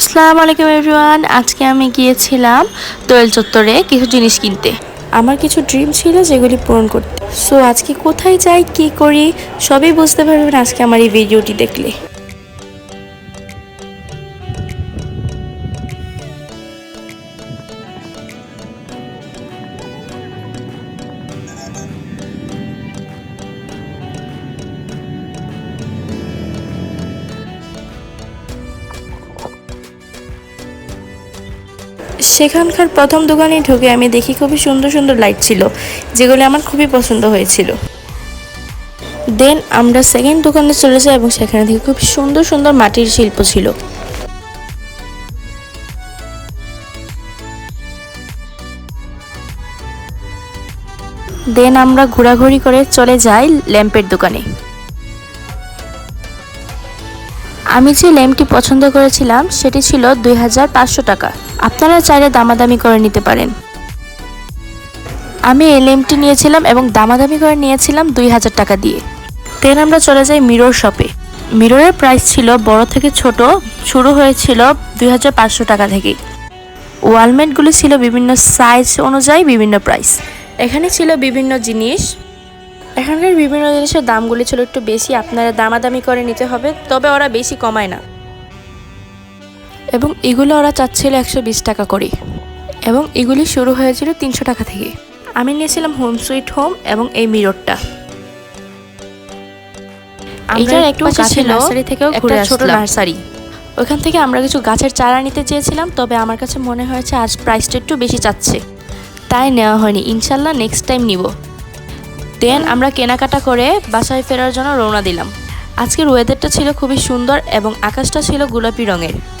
আসসালামু আলাইকুম এভরিওয়ান, আজকে আমি গিয়েছিলাম দোয়েল চত্বরে কিছু জিনিস কিনতে। আমার কিছু ড্রিম ছিল যেগুলি পূরণ করতে। সো আজকে কোথায় যাই, কি করি, সবই বুঝতে পারবেন আজকে আমার এই ভিডিওটি দেখলে। সেখানকার প্রথম দোকানে ঢুকে আমি দেখি খুবই সুন্দর সুন্দর লাইট ছিল, যেগুলো আমার খুবই পছন্দ হয়েছিল। দেন আমরা সেকেন্ড দোকানে চলে যাই এবং সেখানে দেখি খুব সুন্দর সুন্দর মাটির শিল্প ছিল। দেন আমরা ঘোরাঘুরি করে চলে যাই ল্যাম্পের দোকানে। আমি যে ল্যাম্পটি পছন্দ করেছিলাম, সেটি ছিল দুই হাজার পাঁচশো টাকা। আপনারা চাইলে দামাদামি করে নিতে পারেন। আমি এই ল্যাম্পটি নিয়েছিলাম এবং দামাদামি করে নিয়েছিলাম দুই হাজার টাকা দিয়ে। দেন আমরা চলে যাই মিরর শপে। মিররের প্রাইস ছিল বড় থেকে ছোট, শুরু হয়েছিল দুই হাজার পাঁচশো টাকা থেকে। ওয়ালমেটগুলি ছিল বিভিন্ন সাইজ অনুযায়ী বিভিন্ন প্রাইস। এখানে ছিল বিভিন্ন জিনিস। এখানকার বিভিন্ন জিনিসের দামগুলি ছিল একটু বেশি, আপনারা দামাদামি করে নিতে হবে, তবে ওরা বেশি কমায় না। এবং এগুলো ওরা চাচ্ছিল একশো বিশ টাকা করে। এবং এগুলি শুরু হয়েছিল তিনশো টাকা থেকে। আমি নিয়েছিলাম হোম সুইট হোম এবং এই মিররটা। একটু নার্সারি থেকেও ঘুরে ছোট নার্সারি। ওইখান থেকে আমরা কিছু গাছের চারা নিতে চেয়েছিলাম তবে আমার কাছে মনে হয়েছে আজ প্রাইসটা একটু বেশি চাচ্ছে। তাই নেওয়া হয়নি। ইনশাল্লাহ নেক্সট টাইম নিব। দেন আমরা কেনাকাটা করে বাসায় ফেরার জন্য রওনা দিলাম। আজকের ওয়েদারটা ছিল খুবই সুন্দর এবং আকাশটা ছিল গোলাপি রঙের।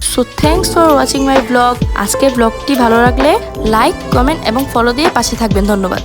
So thanks for watching my blog আজকের ব্লগটি ভালো লাগলে লাইক কমেন্ট এবং ফলো দিয়ে পাশে থাকবেন। ধন্যবাদ।